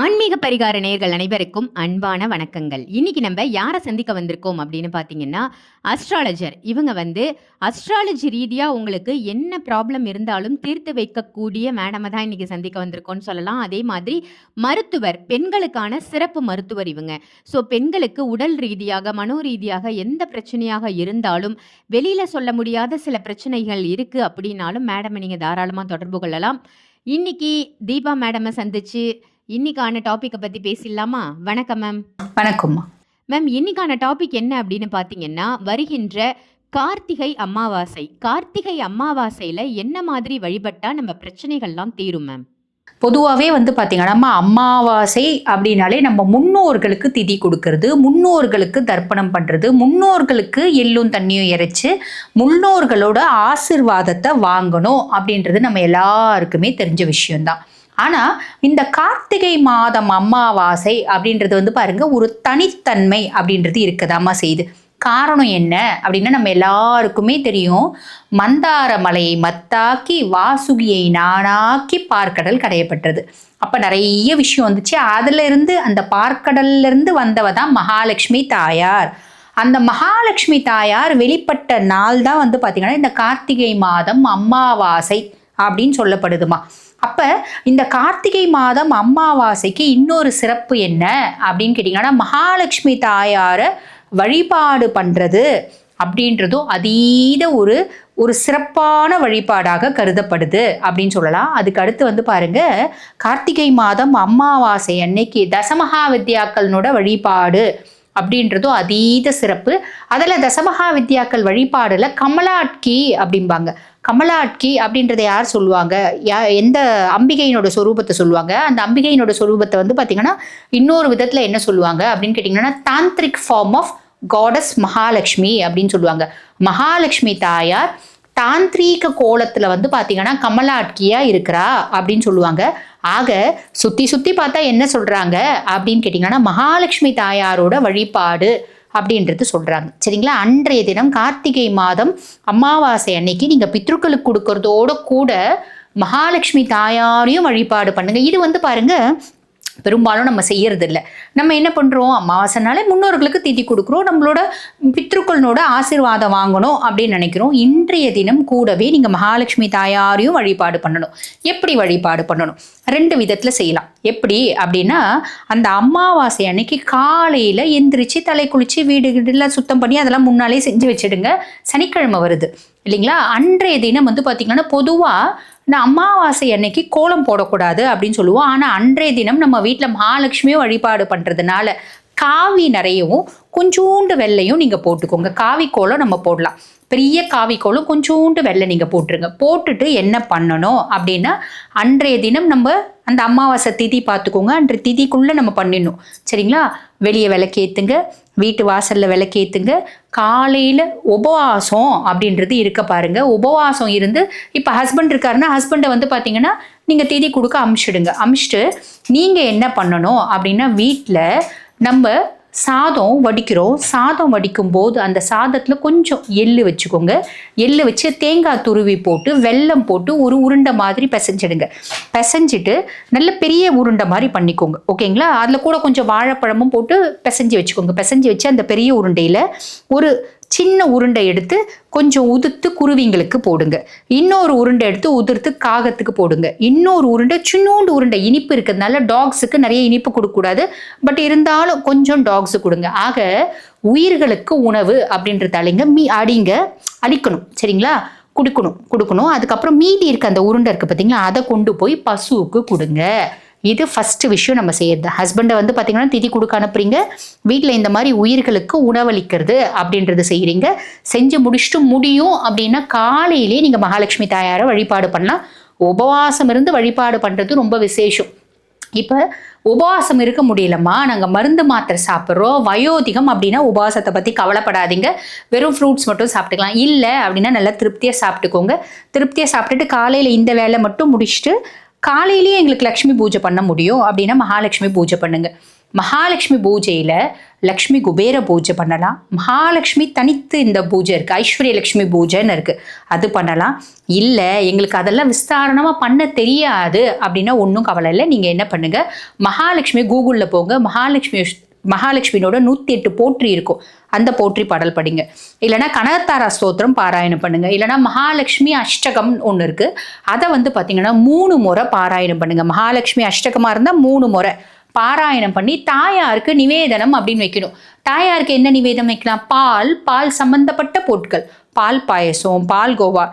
ஆன்மீக பரிகார நேயர்கள் அனைவருக்கும் அன்பான வணக்கங்கள். இன்னைக்கு நம்ம யாரை சந்திக்க வந்திருக்கோம் அப்படின்னு பார்த்தீங்கன்னா அஸ்ட்ராலஜர் இவங்க வந்து அஸ்ட்ராலஜி ரீதியாக உங்களுக்கு என்ன ப்ராப்ளம் இருந்தாலும் தீர்த்து வைக்கக்கூடிய மேடமை தான் இன்னைக்கு சந்திக்க வந்திருக்கோம்னு சொல்லலாம். அதே மாதிரி மருத்துவர் பெண்களுக்கான சிறப்பு மருத்துவர் இவங்க. ஸோ பெண்களுக்கு உடல் ரீதியாக மனோ ரீதியாக எந்த பிரச்சனையாக இருந்தாலும் வெளியில் சொல்ல முடியாத சில பிரச்சனைகள் இருக்குது அப்படின்னாலும் மேடமை நீங்கள் தாராளமாக தொடர்பு கொள்ளலாம். இன்னைக்கு தீபா மேடமை சந்திச்சு இன்னைக்கான டாப்பிக்கை பற்றி பேசிடலாமா? வணக்கம் மேம் வணக்கம்மா மேம் இன்னைக்கான டாபிக் என்ன அப்படின்னு பார்த்தீங்கன்னா வருகின்ற கார்த்திகை அமாவாசை. கார்த்திகை அமாவாசையில் என்ன மாதிரி வழிபட்டா நம்ம பிரச்சனைகள்லாம் தீரும் மேம் பொதுவாகவே வந்து பார்த்தீங்கன்னா நம்ம அமாவாசை அப்படின்னாலே நம்ம முன்னோர்களுக்கு திதி கொடுக்கறது முன்னோர்களுக்கு தர்ப்பணம் பண்ணுறது முன்னோர்களுக்கு எள்ளும் தண்ணியும் இறைச்சி முன்னோர்களோட ஆசிர்வாதத்தை வாங்கணும் அப்படின்றது நம்ம எல்லாருக்குமே தெரிஞ்ச விஷயம்தான். ஆனால் இந்த கார்த்திகை மாதம் அமாவாசை அப்படின்றது வந்து பாருங்க ஒரு தனித்தன்மை அப்படின்றது இருக்கதாமா செய்யுது. காரணம் என்ன அப்படின்னா நம்ம எல்லாருக்குமே தெரியும். மந்தார மலையை மத்தாக்கி வாசுகியை நானாக்கி பார்க்கடல் கடையப்பட்டது. அப்போ நிறைய விஷயம் வந்துச்சு. அதுல இருந்து அந்த பார்க்கடல்ல இருந்து வந்தவ தான் மகாலட்சுமி தாயார். அந்த மகாலட்சுமி தாயார் வெளிப்பட்ட நாள் தான் வந்து பார்த்தீங்கன்னா இந்த கார்த்திகை மாதம் அம்மாவாசை அப்படின்னு சொல்லப்படுதுமா. அப்போ இந்த கார்த்திகை மாதம் அமாவாசைக்கு இன்னொரு சிறப்பு என்ன அப்படின்னு கேட்டிங்கன்னா மகாலட்சுமி தாயாரை வழிபாடு பண்ணுறது அப்படின்றதும் அதீத ஒரு ஒரு சிறப்பான வழிபாடாக கருதப்படுது அப்படின்னு சொல்லலாம். அதுக்கு அடுத்து வந்து பாருங்க கார்த்திகை மாதம் அம்மாவாசை அன்னைக்கு தசமகா வித்யாக்கள்னோட வழிபாடு அப்படின்றதும் அதீத சிறப்பு. அதில் தசமகா வித்யாக்கள் வழிபாடில் கமலாட்கி அப்படிம்பாங்க. கமலாட்கி அப்படின்றத யார் சொல்லுவாங்க? யா எந்த அம்பிகையினோட சொரூபத்தை சொல்லுவாங்க? அந்த அம்பிகையினோட சொரூபத்தை வந்து பார்த்தீங்கன்னா இன்னொரு விதத்தில் என்ன சொல்லுவாங்க அப்படின்னு கேட்டிங்கன்னா tantric form of gods Mahalakshmi அப்படின்னு சொல்லுவாங்க. மகாலட்சுமி தாயார் தாந்திரீக கோலத்தில் வந்து பார்த்தீங்கன்னா கமலாட்கியாக இருக்கிறா அப்படின்னு சொல்லுவாங்க. ஆக சுற்றி சுற்றி பார்த்தா என்ன சொல்கிறாங்க அப்படின்னு கேட்டிங்கன்னா மகாலட்சுமி தாயாரோட வழிபாடு அப்படின்றது சொல்கிறாங்க சரிங்களா? அன்றைய தினம் கார்த்திகை மாதம் அமாவாசை அன்னைக்கு நீங்கள் பித்ருக்களுக்கு கொடுக்கறதோட கூட மகாலட்சுமி தாயாரையும் வழிபாடு பண்ணுங்க. இது வந்து பாருங்க பெரும்பாலும் நம்ம செய்யறது இல்லை நம்ம என்ன பண்ணுறோம் அமாவாசைனாலே முன்னோர்களுக்கு திதி கொடுக்குறோம். நம்மளோட பித்ருக்களோட ஆசீர்வாதம் வாங்கணும் அப்படின்னு நினைக்கிறோம். இன்றைய தினம் கூடவே நீங்கள் மகாலட்சுமி தாயாரையும் வழிபாடு பண்ணணும். எப்படி வழிபாடு பண்ணணும்? ரெண்டு விதத்தில் செய்யலாம். எப்படி அப்படின்னா அந்த அமாவாசை அன்னைக்கு காலையில் எந்திரிச்சு தலை குளிச்சு வீடு வீடுலாம் சுத்தம் பண்ணி அதெல்லாம் முன்னாலே செஞ்சு வச்சிடுங்க. சனிக்கிழமை வருது. இல்லைங்களா? அன்றைய தினம் வந்து பார்த்தீங்கன்னா பொதுவாக இந்த அமாவாசை அன்னைக்கு கோலம் போடக்கூடாது அப்படின்னு சொல்லுவோம். ஆனால் அன்றைய தினம் நம்ம வீட்டில் மகாலட்சுமியும் வழிபாடு பண்ணுறதுனால காவி நிறையவும் கொஞ்சோண்டு வெள்ளையும் நீங்கள் போட்டுக்கோங்க. காவி கோலம் நம்ம போடலாம். பெரிய காவி கோலம் கொஞ்சோண்டு வெள்ளை நீங்கள் போட்டுருங்க. போட்டுட்டு என்ன பண்ணணும் அப்படின்னா அன்றைய தினம் நம்ம அந்த அமாவாசை திதி பார்த்துக்கோங்க. அன்றைய திதிக்குள்ளே நம்ம பண்ணிடணும். சரிங்களா? வெளியே விளக்கேற்றுங்க வீட்டு வாசலில் விளக்கேற்றுங்க காலையில் உபவாசம் அப்படின்றது இருக்க பாருங்க. உபவாசம் இருந்து இப்போ ஹஸ்பண்ட் இருக்காருன்னா ஹஸ்பண்டை வந்து பார்த்தீங்கன்னா நீங்கள் திதி கொடுக்க அமிச்சிடுங்க. அமிச்சிட்டு நீங்கள் என்ன பண்ணணும் அப்படின்னா வீட்டில் நம்ம சாதம் வடிக்கிறோம். சாதம் வடிக்கும் போது அந்த சாதத்தில் கொஞ்சம் எள்ளு வச்சுக்கோங்க. எள்ளு வச்சு தேங்காய் துருவி போட்டு வெல்லம் போட்டு ஒரு உருண்டை மாதிரி பிசைஞ்சிடுங்க. பிசைஞ்சிட்டு நல்ல பெரிய உருண்டை மாதிரி பண்ணிக்கோங்க. ஓகேங்களா? அதில் கூட கொஞ்சம் வாழைப்பழமும் போட்டு பிசைஞ்சு வச்சுக்கோங்க. பிசைஞ்சு வச்சு அந்த பெரிய உருண்டையில் ஒரு சின்ன உருண்டை எடுத்து கொஞ்சம் உதிர்த்து குருவிங்களுக்கு போடுங்க. இன்னொரு உருண்டை எடுத்து உதிர்த்து காகத்துக்கு போடுங்க. இன்னொரு உருண்டை சின்னோண்டு உருண்டை இனிப்பு இருக்கிறதுனால டாக்ஸுக்கு நிறைய இனிப்பு கொடுக்கக்கூடாது. பட் இருந்தாலும் கொஞ்சம் டாக்ஸு கொடுங்க. ஆக உயிர்களுக்கு உணவு அப்படின்றதாலேங்க மீ அடிங்க அடிக்கணும். சரிங்களா? கொடுக்கணும் கொடுக்கணும். அதுக்கப்புறம் மீதி இருக்க அந்த உருண்டை இருக்குது பார்த்தீங்களா அதை கொண்டு போய் பசுவுக்கு கொடுங்க. இது ஃபஸ்ட்டு விஷயம் நம்ம செய்யறது. ஹஸ்பண்டை வந்து பார்த்தீங்கன்னா திதி கொடுக்க அனுப்புறீங்க. வீட்டில் இந்த மாதிரி உயிர்களுக்கு உணவளிக்கிறது அப்படின்றது செய்கிறீங்க செஞ்சு முடிச்சுட்டு முடியும் அப்படின்னா காலையிலேயே நீங்கள் மகாலட்சுமி தாயாரை வழிபாடு பண்ணலாம். உபவாசம் இருந்து வழிபாடு பண்ணுறது ரொம்ப விசேஷம். இப்போ உபவாசம் இருக்க முடியலம்மா. நாங்கள் மருந்து மாத்திரை சாப்பிட்றோம். வயோதிகம் அப்படின்னா உபவாசத்தை பற்றி கவலைப்படாதீங்க. வெறும் ஃப்ரூட்ஸ் மட்டும் சாப்பிட்டுக்கலாம். இல்லை அப்படின்னா நல்லா திருப்தியாக சாப்பிட்டுக்கோங்க. திருப்தியாக சாப்பிட்டுட்டு காலையில் இந்த வேலை மட்டும் முடிச்சுட்டு காலையிலேயே எங்களுக்கு லக்ஷ்மி பூஜை பண்ண முடியும் அப்படின்னா மகாலட்சுமி பூஜை பண்ணுங்க. மகாலட்சுமி பூஜையில் லக்ஷ்மி குபேர பூஜை பண்ணலாம். மகாலட்சுமி தனித்து இந்த பூஜை இருக்குது ஐஸ்வர்ய லக்ஷ்மி பூஜைன்னு இருக்குது அது பண்ணலாம். இல்லை எங்களுக்கு அதெல்லாம் விஸ்தாரணமாக பண்ண தெரியாது அப்படின்னா ஒன்றும் கவலை இல்லை. நீங்கள் என்ன பண்ணுங்கள் மகாலட்சுமி கூகுளில் போங்க. மகாலட்சுமி மகாலட்சுமியோட நூற்றி எட்டு போற்றி இருக்கும். அந்த போற்றி பாடல் படிங்க. இல்லைனா கனகத்தாரா ஸ்தோத்திரம் பாராயணம் பண்ணுங்க. இல்லைனா மகாலட்சுமி அஷ்டகம் ஒன்று இருக்குது அதை வந்து பார்த்தீங்கன்னா மூணு முறை பாராயணம் பண்ணுங்க. மகாலட்சுமி அஷ்டகமாக இருந்தால் மூணு முறை. பாராயணம் பண்ணி தாயாருக்கு நிவேதனம் அப்படின்னு வைக்கணும். தாயாருக்கு என்ன நிவேதனம் வைக்கலாம்? பால் பால் சம்பந்தப்பட்ட பொருட்கள். பால் பாயசம் பால் கோவா.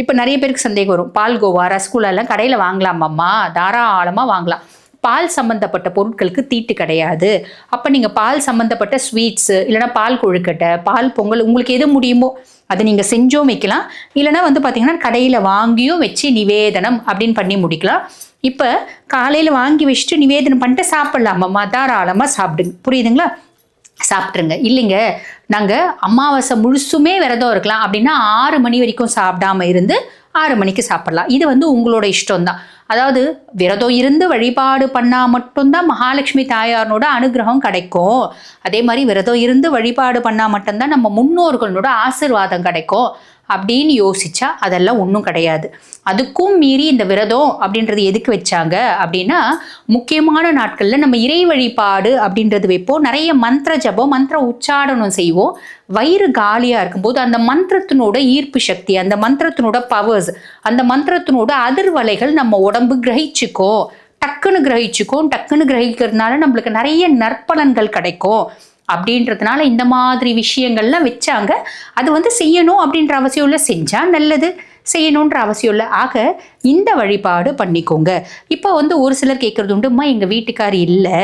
இப்போ நிறைய பேருக்கு சந்தேகம் வரும். பால் கோவா ரசகுல்லா எல்லாம் கடையில் வாங்கலாமாம்மா தாராளமாக வாங்கலாம். பால் சம்மந்தப்பட்ட பொருட்களுக்கு தீட்டு கிடையாது. அப்போ நீங்கள் பால் சம்மந்தப்பட்ட ஸ்வீட்ஸு இல்லைனா பால் கொழுக்கட்டை பால் பொங்கல் உங்களுக்கு எது முடியுமோ அதை நீங்கள் செஞ்சும் வைக்கலாம். இல்லைனா வந்து பார்த்தீங்கன்னா கடையில் வாங்கியும் வச்சு நிவேதனம் அப்படின்னு பண்ணி முடிக்கலாம். இப்போ காலையில் வாங்கி வச்சுட்டு நிவேதனம் பண்ணிட்டு சாப்பிட்லாமா? தாராளமாக சாப்பிடுங்க. புரியுதுங்களா? சாப்பிட்ருங்க இல்லைங்க நாங்கள் அமாவாசை முழுசுமே விரதம் இருக்கலாம். அப்படின்னா ஆறு மணி வரைக்கும் சாப்பிடாம இருந்து ஆறு மணிக்கு சாப்பிடலாம். இது வந்து உங்களோட இஷ்டம் தான் அதாவது விரதம் இருந்து வழிபாடு பண்ணால் மட்டும்தான் மகாலட்சுமி தாயாரனோட அனுகிரகம் கிடைக்கும். அதே மாதிரி விரதம் இருந்து வழிபாடு பண்ணால் மட்டும்தான் நம்ம முன்னோர்களோட ஆசிர்வாதம் கிடைக்கும். அப்படின்னு யோசிச்சா அதெல்லாம் ஒன்றும் கிடையாது. அதுக்கும் மீறி இந்த விரதம் அப்படின்றது எதுக்கு வச்சாங்க அப்படின்னா முக்கியமான நாட்களில் நம்ம இறை வழிபாடு அப்படின்றது வைப்போம். நிறைய மந்திர ஜபம் மந்திர உச்சாடனம் செய்வோம். வயிறு காலியாக இருக்கும்போது அந்த மந்திரத்தினோட ஈர்ப்பு சக்தி அந்த மந்திரத்தினோட பவர்ஸ் அந்த மந்திரத்தினோட அதிர்வலைகள் நம்ம உடம்பு கிரகிச்சுக்கும். டக்குன்னு கிரகிச்சுக்கும் டக்குன்னு கிரகிக்கிறதுனால நம்மளுக்கு நிறைய நற்பலன்கள் கிடைக்கும். அப்படின்றதுனால இந்த மாதிரி விஷயங்கள்லாம் வச்சாங்க. அது வந்து செய்யணும் அப்படின்ற அவசியம் இல்லை. செஞ்சால் நல்லது. செய்யணுன்ற அவசியம் இல்லை. ஆக இந்த வழிபாடு பண்ணிக்கோங்க. இப்போ வந்து ஒரு சிலர் கேட்குறது உண்டுமா எங்கள் வீட்டுக்கார் இல்லை.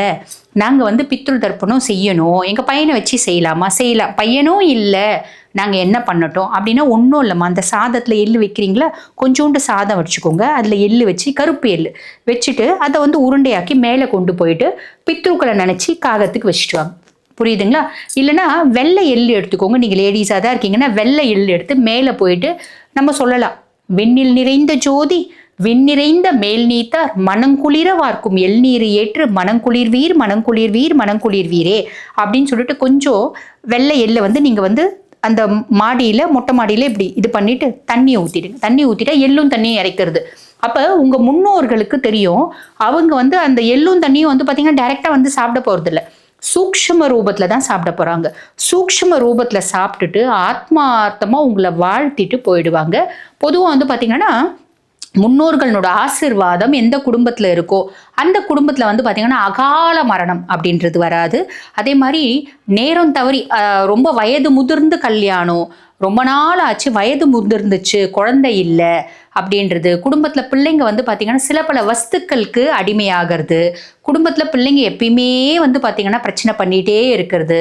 நாங்கள் வந்து பித்ரு தர்ப்பணம் செய்யணும். எங்கள் பையனை வச்சு செய்யலாமா? செய்யலாம். பையனும் இல்லை. நாங்கள் என்ன பண்ணட்டும்? அப்படின்னா ஒன்றும் இல்லைம்மா. அந்த சாதத்தில் எள்ளு வைக்கிறீங்களா? கொஞ்சோண்டு சாதம் வச்சுக்கோங்க அதில் எள்ளு வச்சு கருப்பு எள்ளு வச்சுட்டு அதை வந்து உருண்டையாக்கி மேலே கொண்டு போயிட்டு பித்ருக்களை நினச்சி காகத்துக்கு வச்சுட்டு வாங்க. புரியுதுங்களா? இல்லைன்னா வெள்ளை எள்ளு எடுத்துக்கோங்க. நீங்கள் லேடிஸாக தான் இருக்கீங்கன்னா வெள்ளை எள்ளு எடுத்து மேலே போயிட்டு நம்ம சொல்லலாம். வெண்ணில் நிறைந்த ஜோதி விண்ணிறைந்த மேல் நீத்தார் மனங்குளிர வார்க்கும் எள்நீர் ஏற்று மனங்குளிர் வீர் மனங்குளிர் வீர் மனங்குளிர் வீரே அப்படின்னு சொல்லிட்டு கொஞ்சம் வெள்ளை எள்ளை வந்து நீங்கள் வந்து அந்த மாடியில் மொட்டை மாடியில் இப்படி இது பண்ணிட்டு தண்ணியை ஊற்றிடுங்க தண்ணி ஊற்றிட்டா எள்ளும் தண்ணியும் இறைக்கிறது. அப்போ உங்கள் முன்னோர்களுக்கு தெரியும். அவங்க வந்து அந்த எள்ளும் தண்ணியும் வந்து பார்த்தீங்கன்னா டைரெக்டாக வந்து சாப்பிட போகிறதில்ல சூக்ஷ்ம ரூபத்தில் தான் சாப்பிட போகிறாங்க சூக்ஷ்ம ரூபத்தில் சாப்பிட்டுட்டு ஆத்மார்த்தமாக உங்களை வாழ்த்திட்டு போயிடுவாங்க. பொதுவாக வந்து பார்த்திங்கன்னா முன்னோர்களோட ஆசிர்வாதம் எந்த குடும்பத்தில் இருக்கோ அந்த குடும்பத்தில் வந்து பார்த்திங்கன்னா அகால மரணம் அப்படின்றது வராது. அதே மாதிரி நேரம் தவறி ரொம்ப வயது முதிர்ந்து கல்யாணம் ரொம்ப நாள் ஆச்சு வயது முதிர்ந்துச்சு குழந்தை இல்லை அப்படின்றது குடும்பத்தில் பிள்ளைங்க வந்து பார்த்திங்கன்னா சில பல வஸ்துக்களுக்கு அடிமையாகிறது குடும்பத்தில் பிள்ளைங்க எப்பயுமே வந்து பார்த்திங்கன்னா பிரச்சனை பண்ணிகிட்டே இருக்கிறது.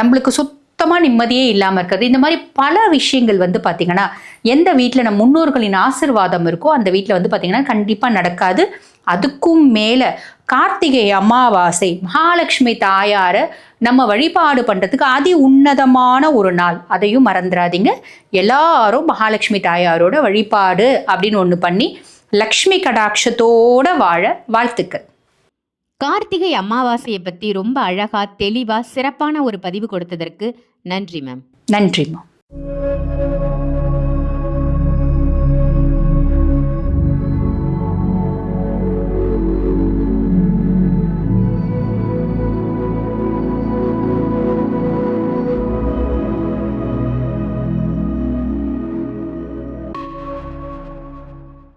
நம்மளுக்கு சுத்தமாக நிம்மதியே இல்லாமல் இருக்கிறது இந்த மாதிரி பல விஷயங்கள் வந்து பார்த்திங்கன்னா எந்த வீட்டில் நம்ம முன்னோர்களின் ஆசிர்வாதம் இருக்கோ அந்த வீட்டில் வந்து பார்த்திங்கன்னா கண்டிப்பாக நடக்காது. அதுக்கும் மேலே கார்த்திகை அமாவாசை மகாலட்சுமி தாயாரை நம்ம வழிபாடு பண்ணுறதுக்கு அதி உன்னதமான ஒரு நாள். அதையும் மறந்துடாதீங்க. எல்லாரும் மகாலட்சுமி தாயாரோட வழிபாடு அப்படின்னு ஒன்று பண்ணி லக்ஷ்மி கடாட்சத்தோட வாழ வாழ்த்துக்கள். கார்த்திகை அமாவாசையை பற்றி ரொம்ப அழகா தெளிவா சிறப்பான ஒரு பதிவு கொடுத்ததற்கு நன்றி மேம் நன்றி மேம்